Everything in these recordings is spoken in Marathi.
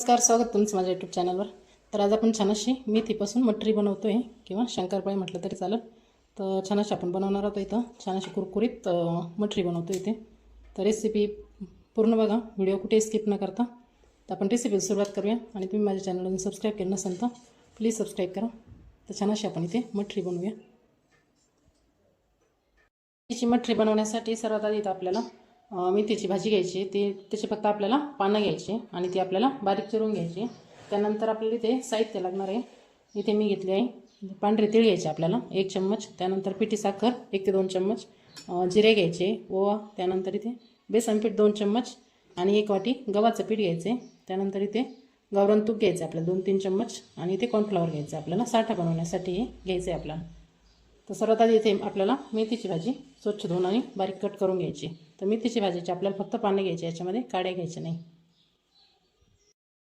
नमस्कार स्वागत तुमचं माझ्या यूट्यूब चॅनलवर तर आज आपण छान अशी मेथीपासून मटरी बनवतो आहे किंवा शंकरपाळी म्हटलं तरी चालेल. तर छान अशी आपण बनवणार आहोत इथं. छान अशी कुरकुरीत मटरी बनवतो इथे. तर रेसिपी पूर्ण बघा. व्हिडिओ कुठे स्किप न करता. तर आपण रेसिपी सुरुवात करूया. आणि तुम्ही माझ्या चॅनलला सबस्क्राईब केलं नसेल तर प्लीज सबस्क्राईब करा. तर छान अशी आपण इथे मटरी बनवूया. तिची मटरी बनवण्यासाठी सर्वात आधी इथं आपल्याला मेथीची भाजी घ्यायची. ती त्याची फक्त आपल्याला पानं घ्यायची आणि ती आपल्याला बारीक चिरून घ्यायची. त्यानंतर आपल्याला इथे साहित्य लागणार आहे. इथे मी घेतले आहे पांढरे तीळ घ्यायचे आपल्याला एक चम्मच. त्यानंतर पिठी साखर एक ते दोन चम्मच. जिरे घ्यायचे ओवा त्यानंतर इथे बेसन पीठ दोन चम्मच आणि एक वाटी गव्हाचं पीठ घ्यायचे. त्यानंतर इथे गावरान तूप घ्यायचं आपल्याला दोन तीन चम्मच आणि इथे कॉर्नफ्लॉवर घ्यायचं आपल्याला. साठा बनवण्यासाठी हे घ्यायचं आहे आपल्याला. तर सर्वात आधी इथे आपल्याला मेथीची भाजी स्वच्छ धुवून आणि बारीक कट करून घ्यायची. तर मेथीची भाजीची आपल्याला फक्त पाणी घ्यायची याच्यामध्ये काड्या घ्यायच्या नाही.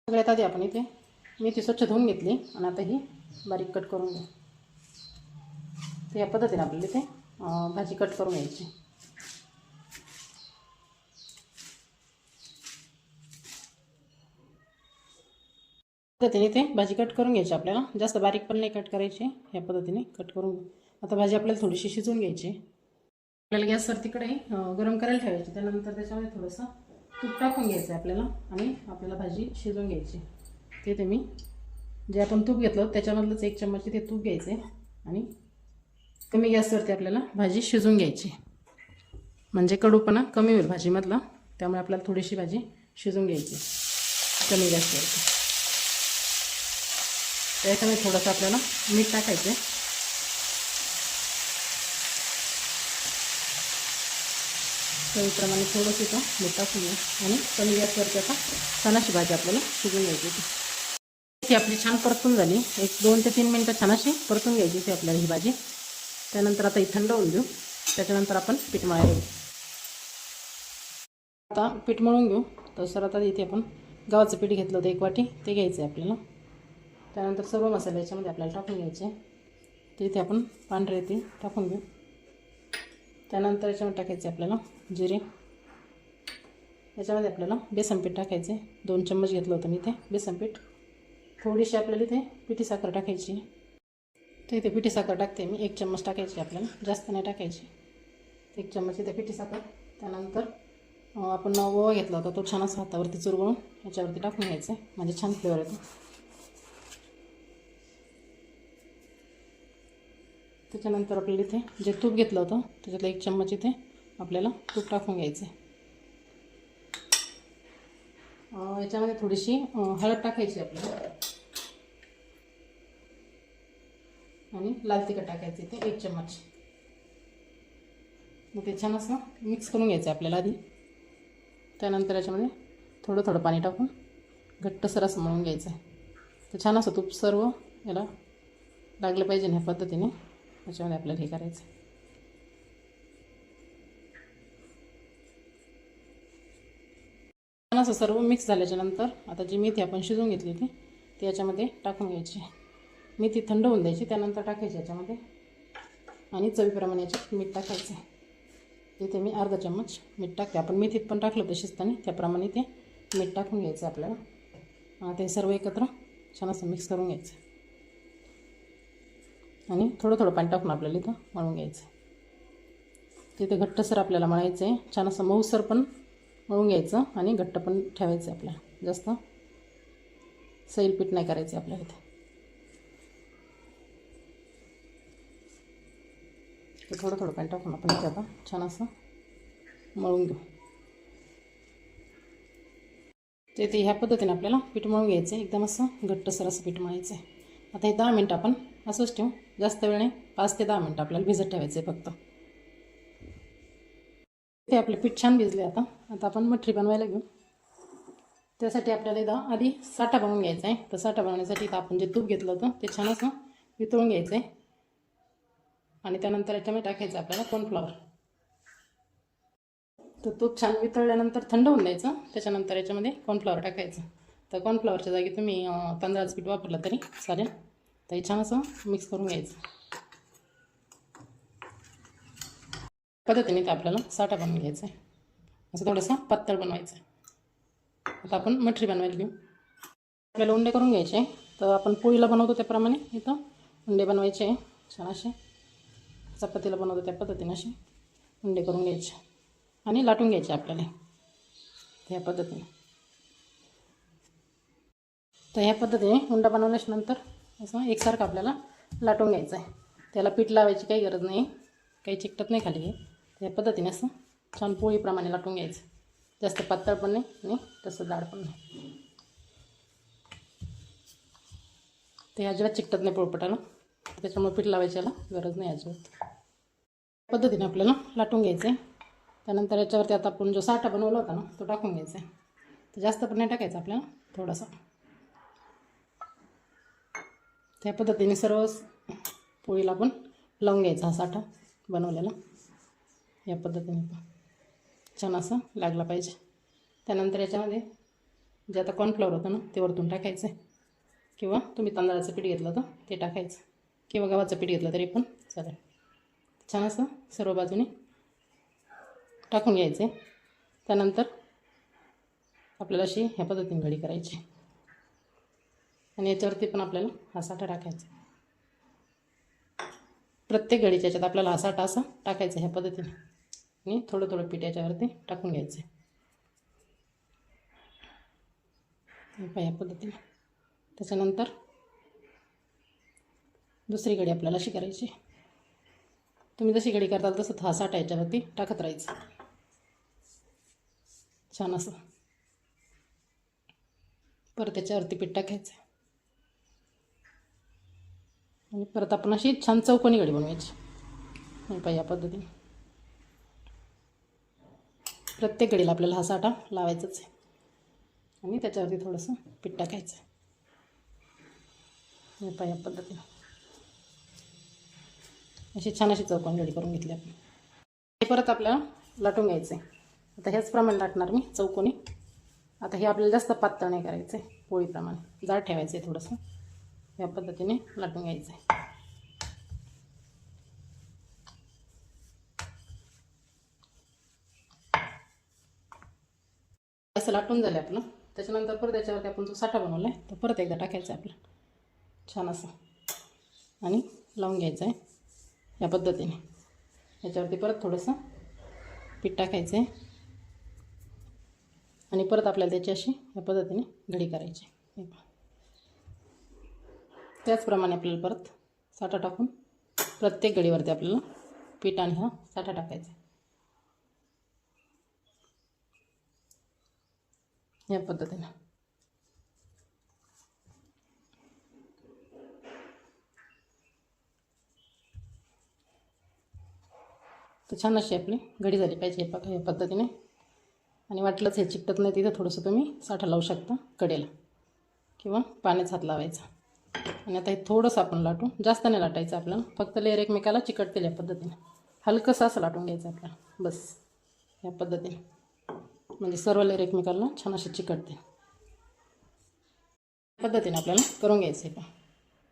सगळ्यात आधी आपण इथे मेथी स्वच्छ धुवून घेतली आणि आता ही बारीक कट करून घेऊ. तर या पद्धतीने आपल्याला इथे भाजी कट करून घ्यायची. पद्धतीने ते भाजी कट करून घ्यायची आपल्याला. जास्त बारीक पण नाही कट करायची. या पद्धतीने कट करून घेऊ. आता भाजी आपल्याला थोडीशी शिजवून घ्यायची आपल्याला गॅसवर तिकडे गरम करायला ठेवायची. त्यानंतर त्याच्यामध्ये थोडंसं तूप टाकून घ्यायचं आहे आपल्याला आणि आपल्याला भाजी शिजवून घ्यायची. ते ते मी जे आपण तूप घेतलं त्याच्यामधलंच एक चम्मच ते तूप घ्यायचं आहे आणि कमी गॅसवरती आपल्याला भाजी शिजवून घ्यायची. म्हणजे कडूपणा कमी होईल भाजीमधला त्यामुळे आपल्याला थोडीशी भाजी शिजवून घ्यायची कमी गॅसवरती. त्याच्यामध्ये थोडंसं आपल्याला मीठ टाकायचं आहे. चवीप्रमाणे थोडंसं इथं मीठ टाकून आणि कमी गॅसवरती आता छानाशी भाजी आपल्याला शिजून घ्यायची होती. ती आपली छान परतून झाली. एक दोन ते तीन मिनटं छान अशी परतून घ्यायची होती आपल्याला ही भाजी. त्यानंतर आता ही थंड होऊन देऊ त्याच्यानंतर आपण पीठ मळायला घेऊ आता पीठ मळून घेऊ. तसं आता इथे आपण गव्हाचं पीठ घेतलं होतं एक वाटी. ते घ्यायचं आहे आपल्याला. त्यानंतर सर्व मसाले याच्यामध्ये आपल्याला टाकून घ्यायचे. ते इथे आपण पांढरे ते टाकून घेऊ. त्यानंतर याच्यामध्ये टाकायचे आपल्याला जिरे. याच्यामध्ये आपल्याला बेसन पीठ टाकायचे. दोन चम्मच घेतलं होतं मी ते बेसन पीठ. थोडीशी आपल्याला इथे पिठी साखर टाकायची. तर इथे पिठी साखर टाकते मी. एक चम्मच टाकायची आपल्याला. जास्त नाही टाकायची. एक चम्मच इथे पिठी साखर. त्यानंतर आपण ओवा घेतला होता तो छान असा हातावरती चुरगळून याच्यावरती टाकून घ्यायचा. आहे म्हणजे छान फ्लेवर येतो. त्याच्यानंतर आपल्याला इथे जे तूप घेतलं होतं त्याच्यातलं एक चम्मच इथे आपल्याला तूप टाकून घ्यायचं आहे याच्यामध्ये थोडीशी हळद टाकायची आपल्याला. आणि लाल तिखट टाकायचं इथे एक चम्मच. मग ते छान असं मिक्स करून घ्यायचं आहे आपल्याला आधी. त्यानंतर याच्यामध्ये थोडं थोडं पाणी टाकून घट्टसर असं मळून घ्यायचं आहे तर छान असं तूप सर्व याला लागलं पाहिजे ह्या पद्धतीने. त्याच्यामध्ये आपल्याला हे करायचं. छान असं सर्व मिक्स झाल्याच्यानंतर आता जी मेथी आपण शिजवून घेतली होती ती याच्यामध्ये टाकून घ्यायची. मेथी थंड होऊन द्यायची त्यानंतर टाकायची याच्यामध्ये. आणि चवीप्रमाणे याच्यात मीठ टाकायचं. आहे मी अर्धा चम्मच मीठ टाकते. आपण मेथीत पण टाकलं होतं शिजताना त्याप्रमाणे ते मीठ टाकून घ्यायचं आपल्याला. ते सर्व एकत्र छान असं मिक्स करून घ्यायचं. आणि थोडं थोडं पाणी टाकून आपल्याला इथं मळून घ्यायचं. तिथे घट्टसर आपल्याला मळायचं आहे छान असं मऊसर पण मळून घ्यायचं आणि घट्ट पण ठेवायचं आहे आपल्याला. जास्त सैल पीठ नाही करायचं आपल्याला इथे. थोडं थोडं पाणी टाकून आपण इथे आता छान असं मळून घेऊ. ते ते ह्या पद्धतीने आपल्याला पीठ मळून घ्यायचं आहे एकदम असं घट्टसर असं पीठ मळायचं आहे आता हे दहा मिनटं आपण असंच ठेवू. जास्त वेळ नाही. पाच ते दहा मिनटं आपल्याला भिजत ठेवायचं आहे फक्त. ते आपले पीठ छान भिजले आता. आता आपण मठरी बनवायला घेऊ. त्यासाठी आपल्याला इथं आधी साठा बनवून घ्यायचा आहे. तर साठा बनवण्यासाठी इथं आपण जे तूप घेतलं होतं ते छान असं वितळून घ्यायचं आहे आणि त्यानंतर याच्यामध्ये टाकायचं आपल्याला कॉर्नफ्लॉवर तर तूप छान वितळल्यानंतर थंड होऊन द्यायचं. त्याच्यानंतर याच्यामध्ये कॉर्नफ्लॉवर टाकायचं. तर कॉर्नफ्लॉवरच्या जागी तुम्ही तांदळाचं पीठ वापरलं तरी चालेल. तर हे छान असं मिक्स करून घ्यायचं पद्धतीने ते आपल्याला साठा बनवून घ्यायचा आहे असं थोडंसं पातळ बनवायचं आहे आता आपण मठरी बनवायला घेऊ आपल्याला उंडे करून घ्यायचे तर आपण पोळीला बनवतो त्याप्रमाणे इथं उंडे बनवायचे छान असे चपातीला बनवतो त्या पद्धतीने असे उंडे करून घ्यायचे आणि लाटून घ्यायचे आपल्याला ह्या पद्धतीने तर ह्या पद्धतीने उंडा बनवल्याच्या नंतर असं एकसारखं आपल्याला लाटून घ्यायचं आहे त्याला पीठ लावायची काही गरज नाही. काही चिकटत नाही खाली. त्या पद्धतीने असं छान पोळीप्रमाणे लाटून घ्यायचं. जास्त पातळ पण नाही आणि तसं जाड पण नाही. ते अजिबात चिकटत नाही पोळपटाला. त्याच्यामुळे पीठ लावायची याला गरज नाही अजिबात. पद्धतीने आपल्याला लाटून घ्यायचं आहे त्यानंतर याच्यावरती आता आपण जो साठा बनवला होता ना तो टाकून घ्यायचा आहे तर जास्त पण नाही टाकायचा आपल्याला. थोडासा. त्या पद्धतीने सर्व पोळीला पण लावून घ्यायचा हा साठा बनवलेला. या पद्धतीने छान असं लागला पाहिजे. त्यानंतर याच्यामध्ये जे आता कॉर्नफ्लॉवर होतं ना ते वरतून टाकायचं आहे किंवा तुम्ही तांदळाचं पीठ घेतलं तर ते टाकायचं. किंवा गव्हाचं पीठ घेतलं तरी पण चालेल. छान असं सर्व बाजूने टाकून घ्यायचं आहे त्यानंतर आपल्याला अशी ह्या पद्धतीने घडी करायची. आणि याच्यावरती पण आपल्याला हा साठा टाकायचा प्रत्येक घडीच्या याच्यात आपल्याला हा साठा असा टाकायचा ह्या पद्धतीने. आणि थोडं थोडं पीठ याच्यावरती टाकून घ्यायचं आहे. ह्या पद्धतीने. त्याच्यानंतर दुसरी घडी आपल्याला अशी करायची तुम्ही जशी घडी करताल तसं हा साठा याच्यावरती टाकत राहायचं. छान असं. परत त्याच्यावरती पीठ टाकायचं आणि परत आपण अशी छान चौकोनी घडी बनवायची. हे पाहिजे या पद्धतीने. प्रत्येक घडीला आपल्याला हा साठा लावायचाच आहे. आणि त्याच्यावरती थोडंसं पीठ टाकायचं आहे. पाहिजे या पद्धतीने. अशी छान अशी चौकोनी घडी करून घेतली आपण. हे परत आपल्याला लाटून घ्यायचं आहे आता ह्याच प्रमाणे लाटणार मी चौकोनी. आता हे आपल्याला जास्त पातळ नाही करायचं आहे पोळीप्रमाणे. जाड ठेवायचं आहे थोडंसं. या पद्धतीने लाटून घ्यायचं आहे. असं लाटून झालं आपलं. त्याच्यानंतर परत त्याच्यावरती आपण जो साठा बनवला आहे तो परत एकदा टाकायचा आहे आपला. छान असं. आणि लावून घ्यायचं आहे या पद्धतीने. याच्यावरती परत थोडंसं पीठ टाकायचं आहे. आणि परत आपल्याला त्याची अशी या पद्धतीने घडी करायची आहे. त्याचप्रमाणे आपल्याला परत साठा टाकून प्रत्येक घडीवरती आपल्याला पीठ आणि हा साठा टाकायचा या पद्धतीने. तर छान अशी आपली घडी झाली पाहिजे हे बघा या पद्धतीने. आणि वाटलंच हे चिकटत नाही तिथं थोडंसं तुम्ही साठा लावू शकता कडेला किंवा पाण्यात हात लावायचा. आणि आता हे थोडंसं आपण लाटू. जास्त नाही लाटायचं आपल्याला. फक्त लेअर एकमेकाला चिकटतील या पद्धतीने. हलकंसं असं लाटून घ्यायचं आपल्याला. बस. या पद्धतीने. म्हणजे सर्व लेअर एकमेकाला छान असे चिकटते पद्धतीने आपल्याला करून घ्यायचं आहे का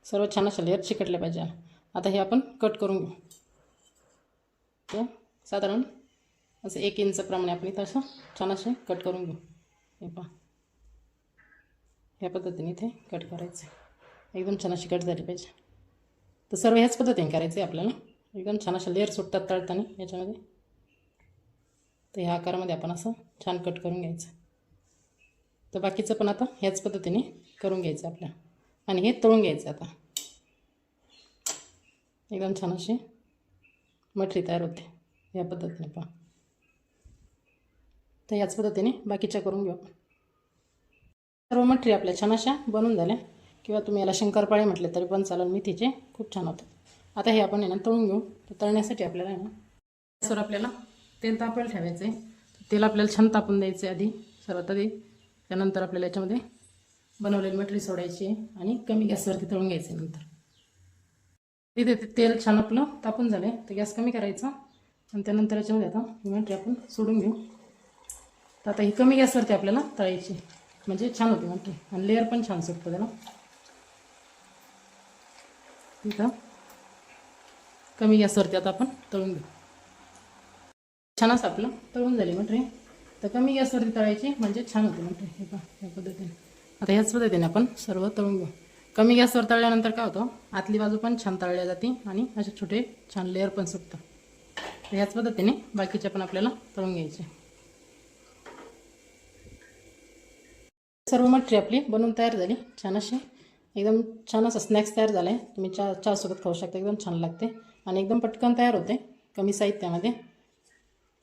सर्व छान अशा लेअर चिकटले पाहिजे आता हे आपण कट करून घेऊ. ते साधारण असं एक इंचप्रमाणे आपण इथं असं छान असे कट करून घेऊ. हे पहा. ह्या पद्धतीने इथे कट करायचं. एकदम छान अशी कट झाली पाहिजे. तर सर्व ह्याच पद्धतीने करायचं आहे आपल्याला. एकदम छान अशा लेअर सुटतात तळताना याच्यामध्ये. तर ह्या आकारामध्ये आपण असं छान कट करून घ्यायचं. तर बाकीचं पण आता ह्याच पद्धतीने करून घ्यायचं आपल्या. आणि हे तळून घ्यायचं आता. एकदम छान अशी मठरी तयार होते या पद्धतीने पहा तर याच पद्धतीने बाकीच्या करून घेऊ आपण. सर्व मठरी आपल्या छान अशा बनून झाल्या. किंवा तुम्ही याला शंकरपाळे म्हटले तरी पण चालेल. मेथीचे खूप छान होतात आता हे आपण आहे ना तळून घेऊ. तर तळण्यासाठी आपल्याला आहे ना गॅसवर आपल्याला तेल तापायला ठेवायचं आहे तेल आपल्याला छान तापून द्यायचं आहे आधी सर्वात आधी. त्यानंतर आपल्याला याच्यामध्ये बनवलेली मटरी सोडायची आणि कमी गॅसवरती तळून घ्यायचं आहे नंतर. तिथे ते तेल छान आपलं तापून झालं आहे तर गॅस कमी करायचा आणि त्यानंतर याच्यामध्ये आता ही मटरी आपण सोडून घेऊ. तर आता ही कमी गॅसवरती आपल्याला तळायची. म्हणजे छान होती मटरी. आणि लेअर पण छान सुटतं त्याला. इथं. कमी गॅसवरती आता आपण तळून घेऊ. छान असं आपलं तळून झाली मटरी तर कमी गॅसवरती तळायची म्हणजे छान होते मटरी हे पहा या पद्धतीने. आता ह्याच पद्धतीने आपण सर्व तळून घेऊ. कमी गॅसवर तळल्यानंतर काय होतं? आतली बाजू पण छान तळल्या जाते आणि असे छोटे छान लेअर पण सुटतं. तर ह्याच पद्धतीने बाकीचे पण आपल्याला तळून घ्यायचे. सर्व मटरी आपली बनवून तयार झाली. छान अशी एकदम छान असं स्नॅक्स तयार झाला. आहे तुम्ही चहा चहासोबत खाऊ शकता. एकदम छान लागते. आणि एकदम पटकन तयार होते. कमी साहित्यामध्ये.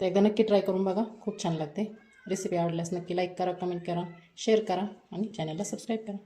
तर एकदा नक्की ट्राय करून बघा. खूप छान लागते. रेसिपी आवडल्यास नक्की लाईक करा कमेंट करा शेअर करा आणि चॅनलला सबस्क्राईब करा.